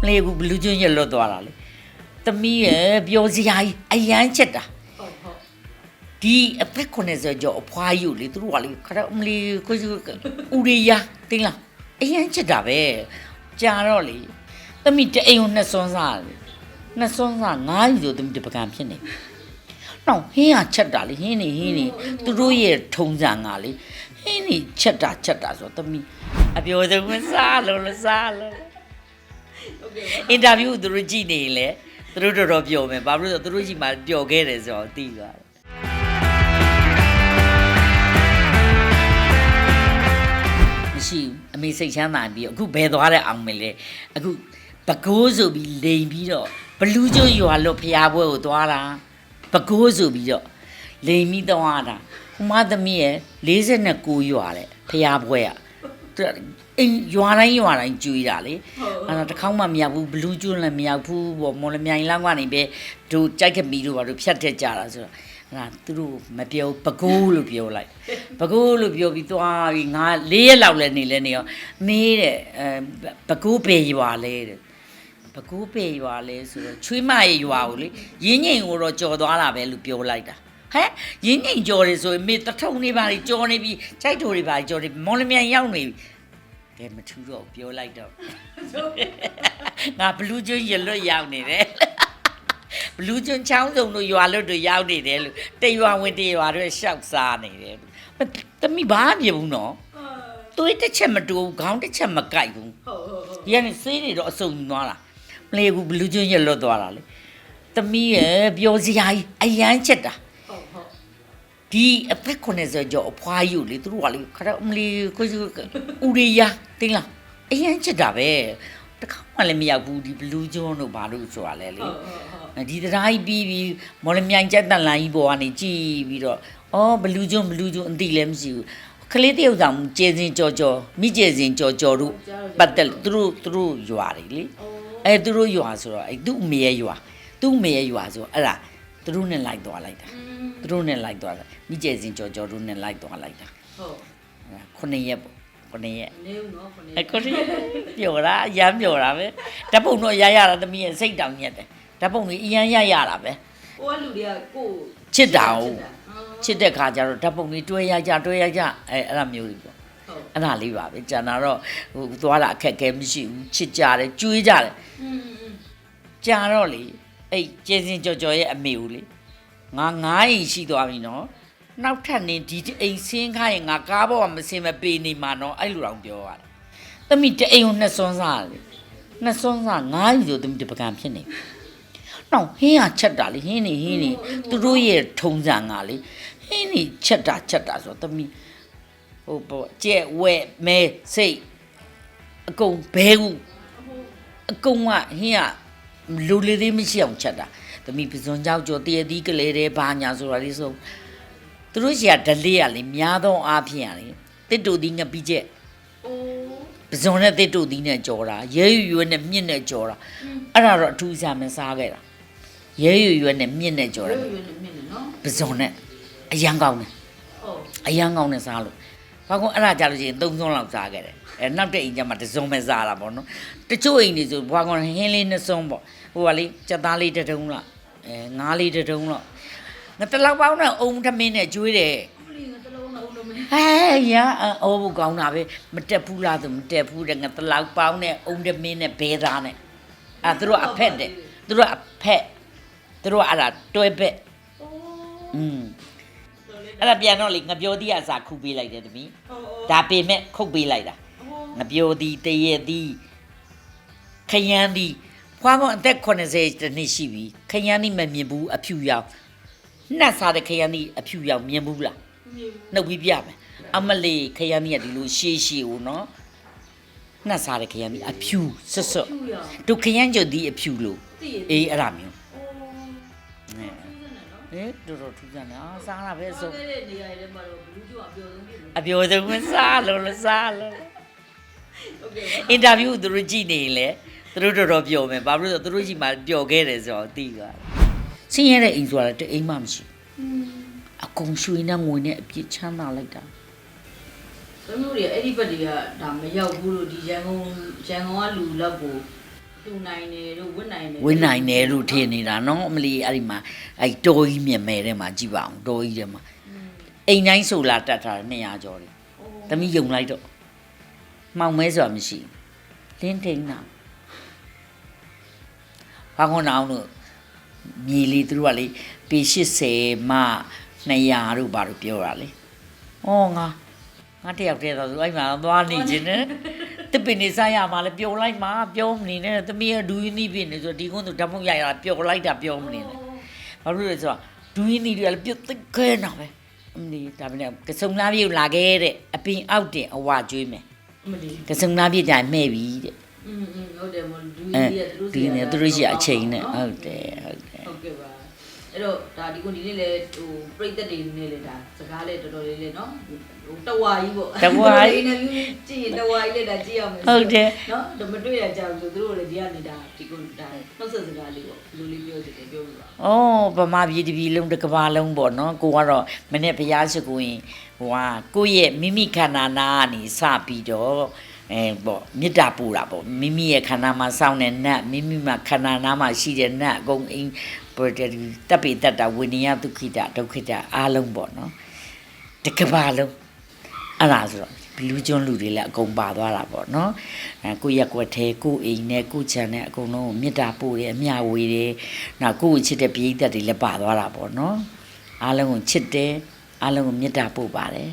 မလေးကူဘလူးကျွန်းရလွတ်သွားတာလေသမီးရဲ့ပြောစရာကြီးအယမ်းချက်တာဟုတ်ဟုတ်ဒီအသက်90ကျော်အဖွားယူလေသူတို့ကလေခရအမလီကိုစုဦးရီယာတင်းလားအရင်ချက်တာပဲကြာတော့လေသမီးတအိမ်ကိုနှစ်စွန်းစားလေနှစ်စွန်းစားငါးယူဆိုသမီးတပကံဖြစ်နေတော့ဟင်းကချက်တာလေဟင်းနေဟင်းနေသူတို့ရဲ့ထုံစံကလေဟင်းနေချက်တာချက်တာဆိုသမီးအပြောဆုံးမစားလို့လစားလို့ဟုတ်ကဲ့ အင်တာဗျူးသူတို့ကြည့်နေရင်လေသူတို့တော်တော်ပျော်မယ်ဘာလို့လဲဆိုတော့သူတို့ရှိမှပျော်ခဲ့တယ်ဆိုတော့သိသွားတယ်မရှိဘူးအမေစိတ်ချမ်းသာပြီးအခုဘယ်သွားတဲ့အောင်မလဲအခုပကိုးဆိုပြီးလိန်ပြီးတော့ဘလူးကျွန်းရွာလို့ဖျားပွဲကိုသွားတာပကိုးဆိုပြီးတော့လိန်ပြီးသွားတာဟိုမသမီးရဲ့49ရွာတဲ့ဖျားပွဲอ่ะ အင်းရွာတိုင်းရွာတိုင်းကျွေးတာလေဟုတ်အဲ့တော့တစ်ခေါက်မှမရောက်ဘူးဘလူးကျွန်းလည်းမရောက်ဘူးပေါ့မော်လမြိုင်လောက်ကနေပဲတို့ကြိုက်ကမီတို့ဘာတို့ဖြတ်တက်ကြတာဆိုတော့အဲ့ဒါသူတို့မပြောဘူးပကိုးလို့ပြောလိုက်ပကိုးလို့ပြောပြီးသွားပြီးငါ၄ရက်လောက်လည်းနေလဲနေရောမေးတဲ့အဲပကိုးပေရွာလဲတဲ့ပကိုးပေရွာလဲဆိုတော့ချွေးမရဲ့ရွာကိုလေရင်းငိမ်ကိုတော့ကြော်သွားတာပဲလို့ပြောလိုက်တာဟဲ့ရင်းငိမ်ကြော်တယ်ဆိုရင်မေတထုံနေပါလေကြော်နေပြီကြိုက်တိုတွေပါကြော်နေမော်လမြိုင်ရောက်နေပြီ ကဲမထူတော့ဘူးပြောလိုက်တော့ငါဘလူးကျွန်းရလွတ်ရောက်နေတယ်ဘလူးကျွန်းချောင်းစုံတို့ရွာလွတ်တို့ရောက်နေတယ်လို့တရွာဝင်တရွာတို့ရှောက်စားနေတယ်လို့မသမီးဘာမှမဖြစ်ဘူးနော်သွေးတစ်ချက်မတိုးဘူးခေါင်းတစ်ချက်မကိုက်ဘူးဟုတ်ဟုတ်ဟုတ်ဒီကနေစေးတွေတော့အစုံသွားတာမလေးဘူးဘလူးကျွန်းရလွတ်သွားတာလေသမီးရဲ့ပြောစရာကြီးအယမ်းချက်တာဟုတ်ဟုတ်ဒီအသက်90ကျော်အဖွားယူလေသူတို့ကလေခရအမလီကိုစုဦးရီယာ တင်းလားအယမ်းချက်တာပဲတခါမှလည်းမရောက်ဘူးဒီဘလူးကျွန်းတို့ဘာလို့ဆိုတာလဲလေဟုတ်ဟုတ်ဒီတရားကြီးပြီးပြီးမော်လမြိုင်ကျက်တန်လိုင်းကြီးပေါ်ကနေကြည်ပြီးတော့အော်ဘလူးကျွန်းဘလူးကျွန်းအတိလည်းမရှိဘူးကလေးတယောက်ဆောင်ကျဲစင်ကြော်ကြော်မိကျဲစင်ကြော်ကြော်တို့ပတ်သက်သူတို့သူတို့ရွာတွေလေအဲသူတို့ရွာဆိုတော့အဲသူ့အမေရဲ့ရွာသူ့အမေရဲ့ရွာဆိုအဲ့ဒါသူတို့နဲ့လိုက်သွားလိုက်တာသူတို့နဲ့လိုက်သွားတာမိကျဲစင်ကြော်ကြော်တို့နဲ့လိုက်သွားလိုက်တာဟုတ်အဲ့ဒါခုနှစ်ရက်ပေါ့ 9ရက်နေဦးနော်9ရက်အခုထိပျော်တာအရမ်းပျော်တာပဲဓာတ်ပုံတော့ရရတာသမီးရဲ့စိတ်တောင်ညက်တယ်ဓာတ်ပုံကြီးအရမ်းရရတာပဲကိုကလူတွေကကိုချစ်တာဟုတ်ချစ်တဲ့ခါကျတော့ဓာတ်ပုံကြီးတွဲရကြတွဲရကြအဲအဲ့လိုမျိုးကြီးပေါ့အဲ့ဒါလေးပါပဲကျန်တာတော့ဟိုသွားတာအခက်ခဲမရှိဘူးချစ်ကြတယ်ကြွေးကြတယ်ကြာတော့လေအဲ့ကျင်းစင်ကြော်ကြော်ရဲ့အမေဦးလေငါငားရင်ရှိသွားပြီနော် နောက်ထပ်နေဒီအိမ်ဆင်းခိုင်းရင်ငါကားပေါ်မှာမစင်မပေးနေမှာနော်အဲ့လိုတောင်ပြောရတယ်သမီးတအိမ်ကိုနှစ်စွန်းစားလေနှစ်စွန်းစားငားယူဆိုသမီးတပကံဖြစ်နေတော့ဟင်းကချက်တာလေဟင်းနေဟင်းနေသူတို့ရဲ့ထုံစံကလေဟင်းနေချက်တာချက်တာဆိုတော့သမီးဟိုပေါ့ကြက်ဝဲမဲစိတ်အကုန်ဘဲကူအကုန်ကဟင်းကလူလေးသေးမရှိအောင်ချက်တာသမီးပစွန်ကြောက်ကြော်တရသီးကလေးတွေဘာညာဆိုတာလေးဆို သူတို့ရှိကဒလေးရလေများသောအားဖြင့်ရလေတစ်တူသီးငပိချက်အိုးပဇွန်နဲ့တစ်တူသီးနဲ့ကြော်တာရဲရွရွနဲ့မြင့်နဲ့ကြော်တာအဲ့ဒါတော့အထူးစားမစားခဲ့တာရဲရွရွနဲ့မြင့်နဲ့ကြော်ရွတာရွနေမြင်နေနော်ပဇွန်နဲ့အရန်ကောင်းတယ်ဟုတ်အရန်ကောင်းနဲ့စားလို့ဘာကောအဲ့ဒါကြလို့ရှိရင်သုံးစွန်းလောက်စားခဲ့တယ်အဲနောက်တဲ့အိမ်ကျမှတစ်စုံပဲစားတာပေါ့နော်တချို့အိမ်တွေဆိုဘာကောဟင်းလေးနှစ်စုံပေါ့ဟိုကလေကြက်သားလေးတစ်ထုံးလောက်အဲငါးလေးတစ်ထုံးလောက် ငါတလောက်ပေါင်းနဲ့အုံထမင်းနဲ့ကျွေးတယ်ဘလီငါတလုံးနဲ့ဦးလုံးမင်းဟဲ့ရအော်ဘူးကောင်းတာပဲမတက်ဘူးလားဆိုမတက်ဘူးတဲ့ငါတလောက်ပေါင်းနဲ့အုံတမင်းနဲ့ဘဲသားနဲ့အဲသူတို့အဖက်တဲ့သူတို့အဖက်သူတို့အဲ့ဒါတွဲဘက်အိုးอืมအဲ့ဒါပြန်တော့လေငါပြောသည်အစာခုပေးလိုက်တယ်တမီးဟုတ်ဟုတ်ဒါပေမဲ့ခုတ်ပေးလိုက်တာဟုတ်ငါပြောသည်တရေသည်ခယန်းသည်ဖွားမအသက်80တနှစ်ရှိပြီခယန်းသည်မမြင်ဘူးအဖြူရောင် နှက်စားတဲ့ခယန်းသည်အဖြူရောင်မြင်ဘူးလားမြင်နှုတ်ပြီးပြမယ်အမလေးခရမ်းကြီးကဒီလိုရှေးရှေးဦးနော်နှက်စားတဲ့ခရမ်းကြီးအဖြူဆွတ်ဆွတ်ဖြူရတို့ခရမ်းကြုတ်ဒီအဖြူလို့တည်ရအေးအဲ့ဒါမျိုးအိုးနဲဖြူနေနော်ဟဲ့တော်တော်ထူးဆန်းတယ်အာစားတာပဲဆိုဆုံးတဲ့နေရာတွေမှာတော့ဘလူးကျော်အပြောဆုံးဖြစ်လို့အပြောဆုံးမစားလို့လစားလို့ဟုတ်ကဲ့အင်တာဗျူးသူတို့ကြည့်နေရင်လေသူတို့တော်တော်ပြောမယ်ဘာလို့လဲဆိုတော့သူတို့ရှိမှပျော်ခဲ့တယ်ဆိုတော့သိသွားတယ် ဆင်းရဲတဲ့အိမ်ဆိုတာတအိမ်မှမရှိဘူးအကုန်ရွှေနဲ့ငွေနဲ့အပြည့်ချမ်းသာလိုက်တာဘယ်လိုတွေအဲ့ဒီဘက်တွေကဒါမရောက်ဘူးလို့ဒီရန်ကုန်ရန်ကုန်ကလူလောက်ကိုတူနိုင်တယ်တို့ဝစ်နိုင်တယ်ဝင်းနိုင်တယ်လို့ထင်နေတာနော်အမလီအဲ့ဒီမှာအဲ့တော်ကြီးမြင်မဲထဲမှာကြည့်ပါအောင်တော်ကြီးထဲမှာအိမ်တိုင်းဆိုလာတတ်တာ200ကျော်တယ်သမီးယုံလိုက်တော့မှောင်မဲဆိုတာမရှိဘူးလင်းထိန်တာဘာခွန်အောင်လို့ မြေလီသူတို့ကလေပေ80မှ200တို့ဘာလို့ပြောတာလေဩငါငါတယောက်တည်းတော့အဲ့မှာသွားနေခြင်းနဲ့တပင်းနေစားရမှာလဲပျော်လိုက်မှာပျော်မနေနဲ့သမီးကဒူးရင်းနီးပြနေဆိုဒီကုန်းသူဓာတ်မုတ်ရရတာပျော်လိုက်တာပျော်မနေနဲ့ဘာလို့လဲဆိုတော့ဒူးရင်းနီးတွေကလည်းပြုတ်သိခဲနေပဲအမလီဒါပဲနဲ့ကစုံလားပြေလာခဲ့တဲ့အပင်အောက်တင်အဝကျွေးမယ် မလီ ကစုံလားပြေကြရင်မှဲ့ပြီတဲ့ อืมอืมဟုတ်တယ်မလူ အဲ ကြီးကသူတို့ ဒီနေသူတို့ရှိအချိန်နဲ့ဟုတ်တယ်ဟုတ်တယ် ဟုတ်ကဲ့ပါ အဲ့တော့ဒါဒီကုဒီနေ့လေဟိုပြိသက်တွေနေလေဒါစကားလေတော်တော်လေးလေနော်ဟိုတဝါကြီးပေါ့အင်တာဗျူးကြည့်ရင်တဝါကြီးလေဒါကြည့်ရမယ်ဟုတ်တယ်နော်ဒါမတွေ့ရကြဘူးဆိုသူတို့လည်းဒီကနေဒါဒီကုဒါနှုတ်ဆက်စကားလေးပေါ့လူလေးပြောစီတယ်ပြောပြပါ။အော်ဗမာပြည်တစ်ပြည်လုံးတစ်ကမ္ဘာလုံးပေါ့နော်။ကိုကတော့မနေ့ဘုရားရှိခိုးရင်ဟိုဟာကိုယ့်ရဲ့မိမိခန္ဓာနာကနေစပြီးတော့ အဲပေါ့မေတ္တာပူတာပေါ့မိမိရဲ့ခန္ဓာမှာစောင့်တဲ့နတ်မိမိမှာခန္ဓာနာမှာရှိတဲ့နတ်အကုန်အင်းပေါ်တယ်တပ်ပိတ္တဝိနည်းဒုက္ခိတဒုက္ခိတအားလုံးပေါ့နော်။တစ်ကမ္ဘာလုံးအဲ့ဒါဆိုတော့ဘလူးကျွန်းလူတွေလည်းအကုန်ပါသွားတာပေါ့နော်အဲကိုယ့်ရက်ကွက်သေးကိုယ့်အိမ်နဲ့ကိုယ့်ခြံနဲ့အကုန်လုံးကိုမေတ္တာပို့တယ်အမျှဝေတယ်နောက်ကိုယ့်ကိုချစ်တဲ့ပရိသတ်တွေလည်းပါသွားတာပေါ့နော်အားလုံးကိုချစ်တယ်အားလုံးကိုမေတ္တာပို့ပါတယ်